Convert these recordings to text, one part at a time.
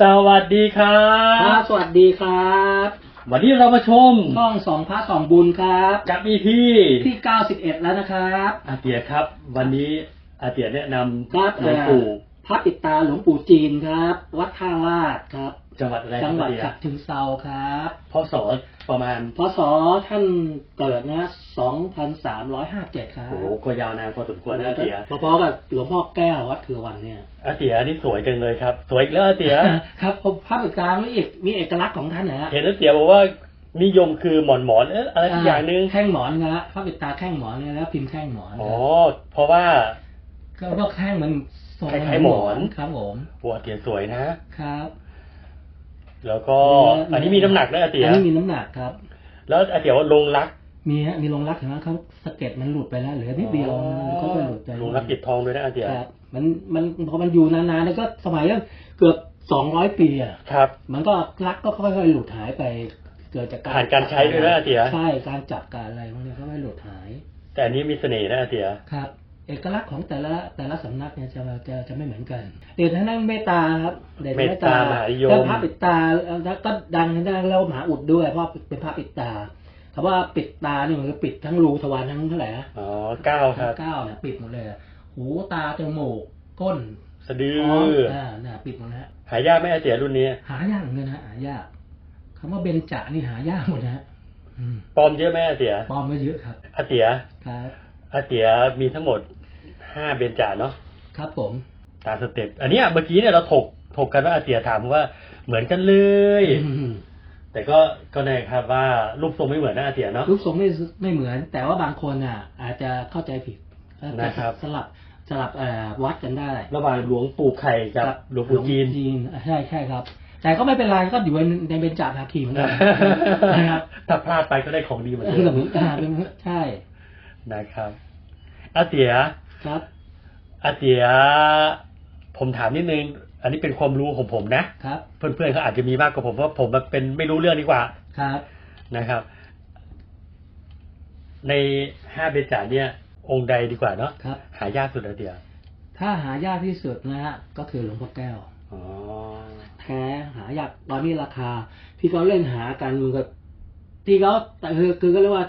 สวัสดีครัครับ บ สวัสดีครับวันนี้เรามาชมช่องสองพระสองบุญครับกับอีพีที่ 91 แล้วนะครับ อาเตียครับ วันนี้อาเตียแนะนำครับหลวงปู่เอ่อ พระปิดตาหลวงปู่จีนครับ วัดท่าลาดครับ จังหวัดอะไรคจัรับงหวัดอาเตียฉะเชิงเซาครับพศประมาณพศท่านเกิดนะ2357ครับโอ้โหก็ยาวนานพอสมควรนะอาเตียพอๆกับหลวงพ่อแก้ววัดเถือวันเนี่ยอาเตียนี่สวยจังเลยครับ สวยอีกแล้วอาเตียครับผมพระปิดตามีเอกมีเอกลักษณ์ของท่านนะฮะเห็นอาเตียบอกว่านิยมคือหมอนหมอนๆเอ๊ะอะไรสักอย่างหนึงแข้งหมอนนะพระปิดตาแข้งหมอนเนี่ยแล้วพิมพ์แข้งหมอนอ๋อเพราะว่า ก็ว่าแข้งมันทรงคล้ายๆหมอน ครับผมโอ้อาเตียสวยนะ ครับแล้วก็อันนี้มีน้ำหนักนะอาเตียอันนี้มีน้ำหนักครับ แล้วอาเตียว่าลงรัก มีฮะมีลงรักเห็นไหมเขาสะเก็ดมันหลุดไปแล้วเหลือนิดเดียวมันก็จะหลุดไปลงรักปิดทองด้วยนะอาเตียครับมันมันพอมันอยู่นานๆแล้วก็สมัยก็เกือบสองร้อยปีอะครับ มันก็รักก็ค่อยๆหลุดหายไป เกิดจากการผ่านการใช้ด้วยนะอาเตียใช่การจับการอะไรพวกนี้ก็ไม่หลุดหาย แต่อันนี้มีเสน่ห์นะอาเตียครับ เอกลักษณ์ของแต่ละแต่ละสำนักเนี่ยจะจะจะไม่เหมือนกันเด่นทางด้านเมตตาครับเด่นเมตตามหานิยมแล้วพระปิดตาแล้วก็ดังทางด้านเรามหาอุดด้วยเพราะเป็นพระปิดตาคำว่าปิดตาเนี่ยมันก็ปิดทั้งรูทวารทั้งเท่าไหร่นะอ๋อเก้าครับเก้าเนี่ยปิดหมดเลยอะหูตาจมูกก้น สะดือท้องอ่าน่ะปิดหมดแล้วหายากไหมอาเตียรุ่นนี้ หายากเหมือนกันนะหายากคำว่าเบญจนี่หายากหมดนะฮะอืมปลอมเยอะไหมอาเตียปลอมไม่เยอะครับอาเตียครับอาเตียมีทั้งหมด ห้าเบญจาเนาะครับผม ตามสเต็ปอันเนี้ยเมื่อกี้เนี่ยเราถกถกกันว่าอาเตียถามว่าเหมือนกันเลยอืมแต่ก็ก็แน่ครับว่ารูปทรงไม่เหมือนนะอาเตียเนาะรูปทรงไม่ไม่เหมือน แต่ว่าบางคนอะ อาจจะเข้าใจผิดแล้วก็นะครับสลับสลับเอ่อวัดกันได้ ระหว่างหลวงปู่ไข่กับหลวงปู่จีนจีนอะใช่ใช่ครับ แต่ก็ไม่เป็นไรก็อยู่ในในเบญจภาคีเหมือนกันนะครับถ้าพลาดไปก็ได้ของดีเหมือนเอเดิอมเหมือนกันเป็นใช่นะครับอาเตีย ครับอาเตียผมถามนิดนึง อันนี้เป็นความรู้ของผมนะครับ เพื่อนๆเขาอาจจะมีมากกว่าผมเพราะผมมันเป็นไม่รู้เรื่องดีกว่า ครับนะครับ ในห้าเบญจาเนี่ย องค์ใดดีกว่าเนาะครับ หายากสุดอาเตียถ้าหายากที่สุดนะฮะก็คือหลวงพ่อแก้วอ๋อแท้หายากตอนนี้ราคาที่เขาเล่นหากันมันก็ ที่เขาคือคือก็เรียกว่า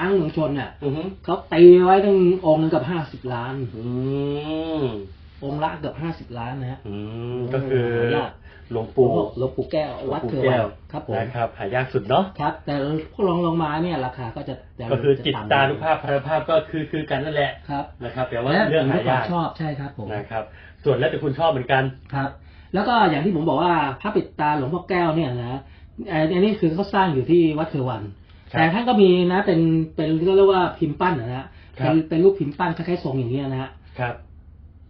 อ้างเมืองชนเนี่ยอือฮึเขาตีไว้ตั้งองค์หนึงเกับห้าสิบล้านอืมองค์ละเกือบห้าสิบล้านนะฮะอืมก็คือหายากหลวงปู่หลวงปู่แก้ววัดหลวงเถืปู่อแก้วัวนครับผมนะครับหายากสุดเนาะครับ แต่พวกลองลงมาเนี่ยราคาก็จะจะก็คือจิตะตาต่ำนุภาพพระภาพก็คือคือกันนั่นแหละครับนะครับแต่ว่าและเรื่องอยู่หาที่ควายามกชอบใช่ครับผมนะครับ ส่วนแล้วแต่คุณชอบเหมือนกันครับ แล้วก็อย่างที่ผมบอกว่าพระปิดตาหลวงพ่อแก้วเนี่ยนะเอ่ออันนี้คือเขาสร้างอยู่ที่วัดเทวันครับแต่ท่านก็มีนะ เป็นเป็นก็เรียกว่าพิมพ์ปั้นนะฮะครัเป็บนเป็นรูปพิมพ์ปั้นคล้ายๆทรงอย่างนี้ยนะฮะครับ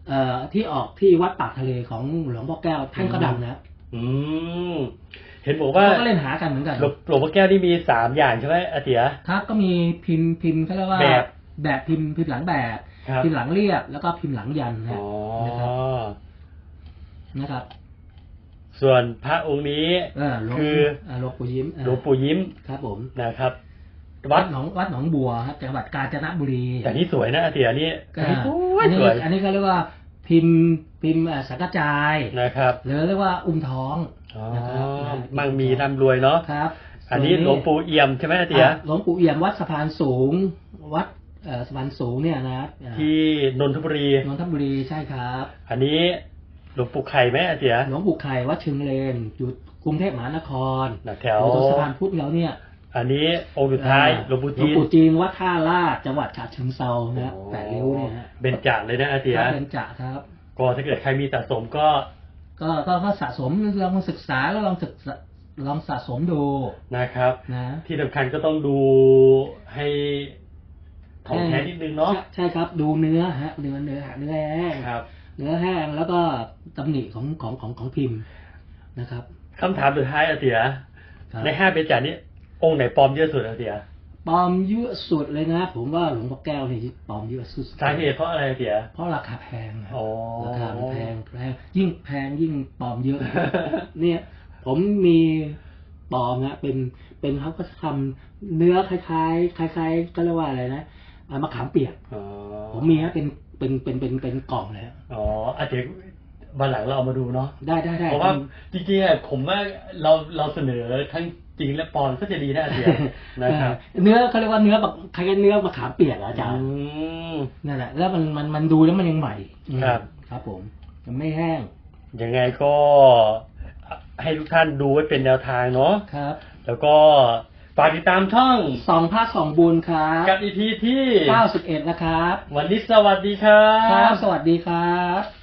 เอ่อที่ออกที่วัดปากทะเลของหลวงพ่อแก้วท่านก็ดังนะอืมเห็นบอกว่าเขาก็เล่นหากันเหมือนกันหลวงหลวงพ่อแก้วนี่มีสามอย่างใช่ไหมอาเตียครับก็มีพิมพ์พิมพ์เขาเรียกว่าแบบแบบพิมพ์พิมพ์หลังแบบครับพิมพ์หลังเรียบแล้วก็พิมพ์หลังยันนะอ๋อนะครับนะครับ ส่วนพระองค์นี้เออหลวงคือเอ่อหลวงปู่ยิ้มเออหลวงปู่ยิ้มครับผมนะครับวัวัดดหนองวัดหนองบัวครับจังหวัดกาญจนบุรีแต่นี่สวยนะอาเตียนี่ก็อันนี้สวยอันนี้สวยอันนี้ก็เรียกว่าพิมพ์พิมพ์เอ่อสังกระจายนะครับหรือเรียกว่าอุ้มท้องอ๋อนะครับนะมั่งมีร่ำรวยเนาะครับ อันนี้หลวงปู่เอี่ยมใช่ไหมอาเตียอะหลวงปู่เอี่ยมวัดสะพานสูง วัดเอ่อสะพานสูงเนี่ยนะอ่าที่นนทบุรีนนทบุรีใช่ครับ อันนี้ หลวงปู่ไข่ไหมอาเตียหลวงปู่ไข่วัดเชิงเลนอยู่กรุงเทพมหานครนะแถวอยู่ตรงสะพานพุทธแล้วเนี่ย อันนี้องค์สุดท้ายหลวงปู่หลวจีงนปู่จีนวัดท่าลาดจังหวัดฉะเชิงเซานะแปดริ้วเนี่ยฮะเบญจเลยนะอาเตียครับเป็นจะครับก็ถ้าเกิดใครมีสะสมก็ก็ ก็ก็สะสมลองศึกษาแล้วลองศึกษาลองสะสมดูนะครับนะที่สำคัญก็ต้องดูให้ถ่องแท้นิดนึงเนาะใช่ใช่ครับ ดูเนื้อฮะเนื้อเนื้อเนื้อแห้งครับ เนื้อแห้งแล้วก็ตำหนิของของของของพิมพ์นะครับคำถามสุดท้ายอาเตียครับในห้าเบญจนี้ องค์ไหนปลอมเยอะสุดอาเตียปลอมเยอะสุดเลยนะ ผมว่าหลวงพ่อแก้วนี่ปลอมเยอะสุดสาเหตุเพราะอะไรอาเตียเพราะราคาแพงนะอ๋อราคามันแพงแพงยิ่งแพงยิ่งปลอมเยอะ เนี่ย ผมมีปลอมนะเป็นเป็นเขาก็ทำเนื้อคล้ายๆคล้ายๆก็เรียกว่าอะไรนะอ่ามะขามเปียกอ๋อผมมีฮะเป็น เป็นเป็นเป็นเป็นกล่องเลยฮะอ๋ออาเตียวันหลังเราเอามาดูเนาะได้ได้ได้เพราะว่าจริงๆอะผมว่าเราเราเสนอทั้งจริงและปลอมก็จะดีนะอาเซียนนะครับเนื้อเขาเรียกว่าเนื้อแบบคล้ายๆเนื้อมะขามเปียกอะอาจารย์อืมนั่นแหละแล้วมันมันมันดูแล้วมันยังใหม่ครับ ครับผมยังไม่แห้งยังไงก็ให้ทุกท่านดูไว้เป็นแนวทางเนาะครับ แล้วก็ ฝากติดตามช่องสองภาคสองบุญครับกับอีพีที่เก้าสิบเอ็ดนะครับ วันนี้สวัสดีครับ ครับ สวัสดีครับ